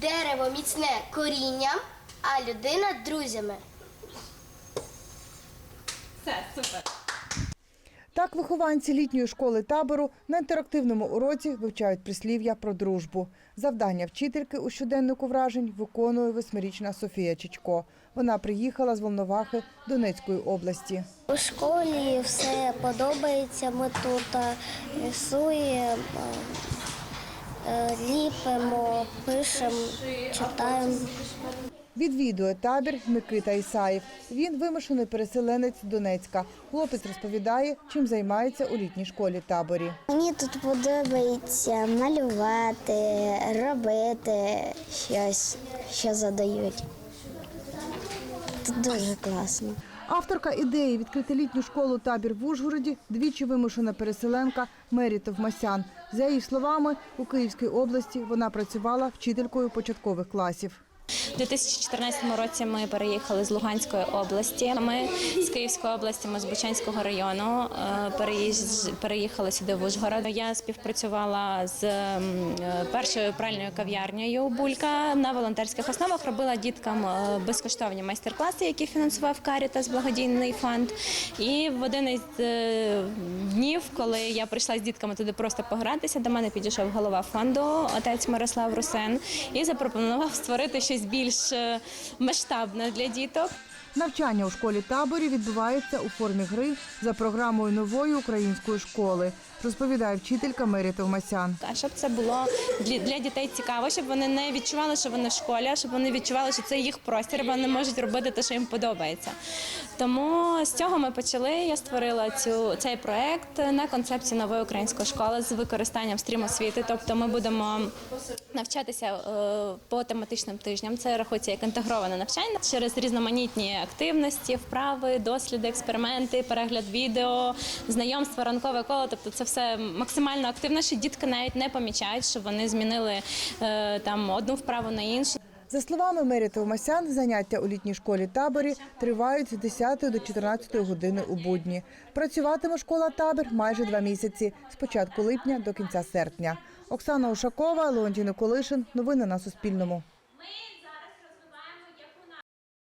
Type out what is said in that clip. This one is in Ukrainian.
Дерево міцне корінням, а людина друзями. Все, супер. Так вихованці літньої школи табору на інтерактивному уроці вивчають прислів'я про дружбу. Завдання вчительки у щоденнику вражень виконує восьмирічна Софія Чичко. Вона приїхала з Волновахи Донецької області. У школі все подобається. Ми тут е, рисуємо, ліпимо, пишемо, читаємо. Відвідує табір Микита Ісаєв. Він вимушений переселенець Донецька. Хлопець розповідає, чим займається у літній школі таборі. Мені тут подобається малювати, робити щось, що задають. Тут дуже класно. Авторка ідеї відкрити літню школу табір в Ужгороді двічі вимушена переселенка Мері Товмасян. За її словами, у Київській області вона працювала вчителькою початкових класів. У 2014 році ми переїхали з Луганської області. Ми з Київської області, ми з Бучанського району е, переїхали сюди в Ужгород. Я співпрацювала з е, першою пральною кав'ярнею Булька на волонтерських основах. Робила діткам е, безкоштовні майстер-класи, які фінансував Карітас, благодійний фонд. І в один із днів, коли я прийшла з дітками туди просто погратися, до мене підійшов голова фонду, отець Мирослав Русен, і запропонував створити щось більш е, масштабне для діток. Навчання у школі таборі відбувається у формі гри за програмою нової української школи, розповідає вчителька Мері Товмасян. Щоб це було для, дітей цікаво, щоб вони не відчували, що вони в школі, щоб вони відчували, що це їх простір, бо вони можуть робити те, що їм подобається. Тому з цього ми почали. Я створила цю цей проект на концепції нової української школи з використанням стрім освіти. Тобто ми будемо навчатися е, по тематичним тижням. Це рахується як інтегроване навчання через різноманітні активності, вправи, досліди, експерименти, перегляд відео, знайомство, ранкове коло. Тобто це все максимально активно, що дітки навіть не помічають, що вони змінили е, там одну вправу на іншу. За словами Мері Товмасян, заняття у літній школі таборі тривають з 10 до 14 години у будні. Працюватиме школа табір майже два місяці з початку липня до кінця серпня. Оксана Ушакова, Леонтій Николишин. Новини на Суспільному.